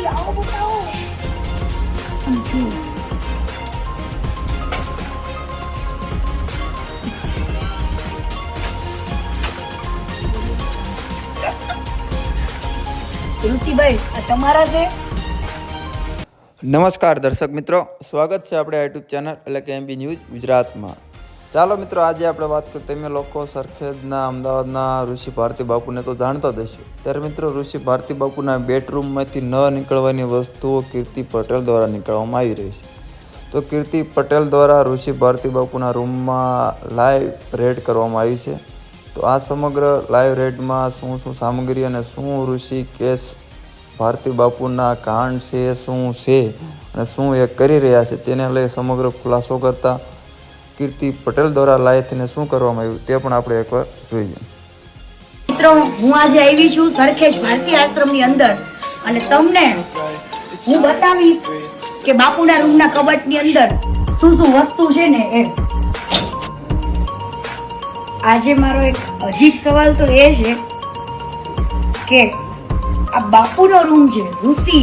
સામગ્રી આવો બતાવો સમજો ઋષિભાઈ આ તમારા છે? નમસ્કાર દર્શક મિત્રો, સ્વાગત છે આપણે યુટ્યુબ ચેનલ એટલે કે એમબી ન્યૂઝ ગુજરાતમાં. ચાલો મિત્રો, આજે આપણે વાત કરીએ તમે લોકો સરખેજના અમદાવાદના ઋષિ ભારતી બાપુને તો જાણતા જ હશો. ત્યારે મિત્રો, ઋષિ ભારતી બાપુના બેડરૂમમાંથી ન નીકળવાની વસ્તુઓ કીર્તિ પટેલ દ્વારા નીકળવામાં આવી રહી છે. તો કીર્તિ પટેલ દ્વારા ઋષિ ભારતી બાપુના રૂમમાં લાઈવ રેડ કરવામાં આવી છે. તો આ સમગ્ર લાઈવ રેડમાં શું શું સામગ્રી અને શું ઋષિ કેસ ભારતી બાપુના કાંડ છે, શું છે અને શું એ કરી રહ્યા છે, તેને લઈ સમગ્ર ખુલાસો કરતા કીર્તિ પટેલ દ્વારા લાઈવ થઈને શું કરવામાં આવ્યું તે પણ આપણે એકવાર જોઈએ. મિત્રો, હું આજે આવી છું સરખેજ ભારતી આશ્રમની અંદર અને તમને હું બતાવીશ કે બાપુના રૂમના કબટની અંદર શું શું વસ્તુ છે ને એ. આજે મારો એક અજીબ સવાલ તો એ છે કે આ બાપુનો રૂમ છે, ઋષિ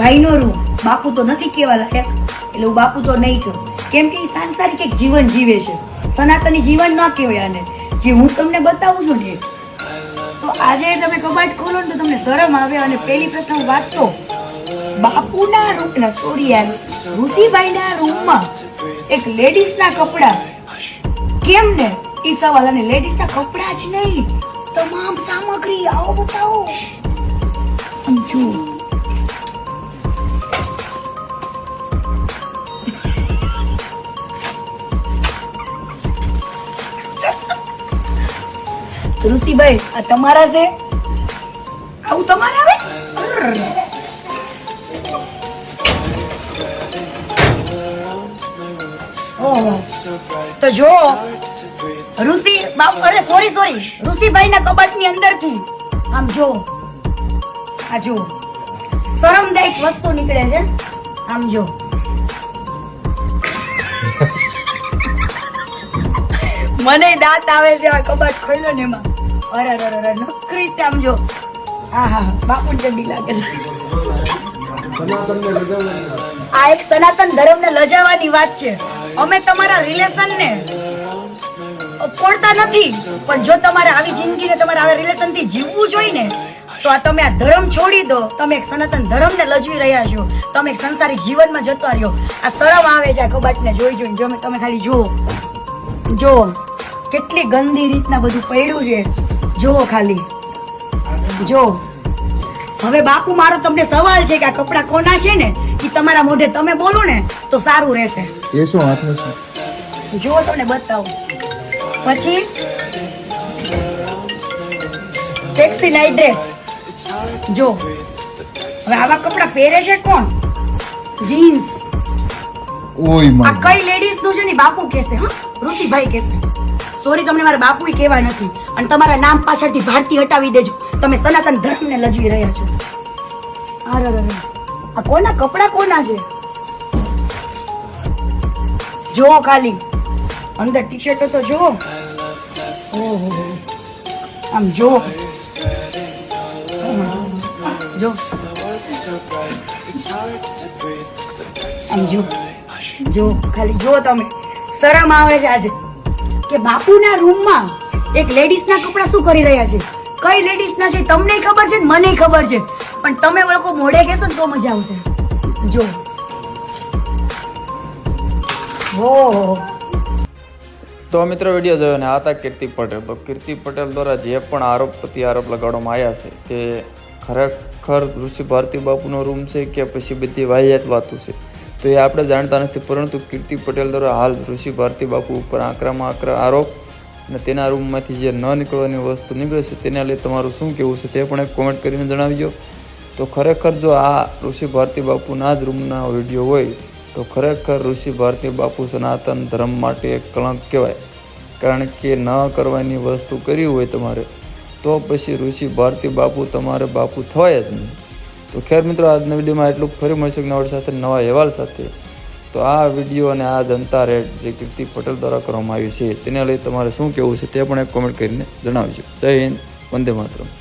ભાઈનો રૂમ. બાપુ તો નથી કહેવા લાયક, એટલે હું બાપુ તો નહીં કહું. કેમ કે એ સાંસારિક એક જીવન જીવે છે. સનાતની જીવન ન કહેવાય આને. જે હું તમને બતાવું છું ને, તો આજે તમે કબાટ ખોલો ને તો તમને શરમ આવે અને પહેલી પ્રથમ વાત તો બાપુના રૂપના સોરી યાર ઋષિભાઈના રૂમમાં એક લેડીઝના કપડાં. કેમ ને? એ સવાલ અને લેડીઝના કપડાં જ નહીં. તમામ સામગ્રી આવો બતાવો. સમજો ઋષિભાઈ આ તમારા છે? આવું તમારે આવે? તો જો ઋષિ બાપ અરે સોરી સોરી ઋષિભાઈ ના કબાટની અંદરથી આમ જો. આ જો. શરમદાયક વસ્તુ નીકળે છે. આમ જો. મને દાંત આવે છે આ કબાટ ખોલ્યો ને એમાં. અરે અરે અરે નકરી જો. હા હા બાપુ ચંડી લાગે આ એક સનાતન ધર્મને લજાવાની વાત છે. અમે તમારા રિલેશન ને પોડતા નથી, પણ જો તમારે આવી જિંદગીને તમારે આવા રિલેશનથી જીવવું જોઈએ ને તો આ તમે આ ધર્મ છોડી દો. તમે એક સનાતન ધર્મને લજવી રહ્યા છો. તમે એક સંસારિક જીવનમાં જતા રહ્યો. આ શરમ આવે છે, આ કબાટને જોઈ જોઈને. જો તમે ખાલી જુઓ. જો કેટલી ગંદી રીતના બધું પડ્યું છે. જુઓ ખાલી. જો હવે બાપુ મારો તમને સવાલ છે કે આ કપડા કોના છે ને? એ તમારા મોઢે તમે બોલો ને તો સારું રહેશે. એ શું હાથનું છે જુઓ તમને બતાવું. પછી? સેક્સી નાઈટ ડ્રેસ જો હવે આવા કપડા પહેરે છે કોણ? જીન્સ ઓય આ કઈ લેડીઝનું છે ને બાપુ કહેશે હા? ઋષિભાઈ કહેશે. સોરી તમને મારા બાપુ કહેવા નથી. અને તમારા નામ પાછળથી ભારતી હટાવી દેજો. તમે સનાતન ધર્મને લજવી રહ્યા છો. આ કોના કપડા કોના છે? જુઓ ખાલી. અંદર ટી શર્ટો તો જુઓ. ઓહો. આમ જુઓ. જો આમ જો જો ખાલી જો તમે. શરમ આવે છે આજે. કે બાપુના રૂમમાં એક લેડીઝના કપડાં શું કરી રહ્યા છે? કઈ લેડીઝના છે તમને ખબર છે મને ખબર છે. પણ તમે લોકો મોઢે કહેશો ને તો મજા આવશે. જો. હો. તો મિત્રો વીડિયો જોયો ને આ હતા કીર્તિ પટેલ. તો કીર્તિ પટેલ દ્વારા જે પણ આરોપ પ્રતિ આરોપ લગાડવામાં આવ્યા છે તે ખરેખર ઋષિ ભારતી બાપુનો રૂમ છે કે પછી બધી વાહિયાત વાતો છે? તો એ આપણે જાણતા નથી, પરંતુ કીર્તિ પટેલ દ્વારા હાલ ઋષિ ભારતી બાપુ ઉપર આકરામાં આકરા આરોપ અને તેના રૂમમાંથી જે ન નીકળવાની વસ્તુ નીકળે છે તેના લઈ તમારું શું કહેવું છે તે પણ એક કોમેન્ટ કરીને જણાવજો. તો ખરેખર જો આ ઋષિ ભારતી બાપુના જ રૂમના વીડિયો હોય, તો ખરેખર ઋષિ ભારતી બાપુ સનાતન ધર્મ માટે એક કલંક કહેવાય. કારણ કે ન કરવાની વસ્તુ કરી હોય તમારે, તો પછી ઋષિ ભારતી બાપુ તમારે બાપુ થવાય જ નહીં. તો ખેર મિત્રો, આજના વિડીયોમાં એટલું ફરી મળશું એક નવા સાથે, નવા અહેવાલ સાથે. તો આ વીડિયો અને આ જનતા રેડ જે કીર્તિ પટેલ દ્વારા કરવામાં આવી છે, તેને લઈ તમારે શું કહેવું છે તે પણ એક કોમેન્ટ કરીને જણાવજો. જય હિન્દ, વંદે માતરમ.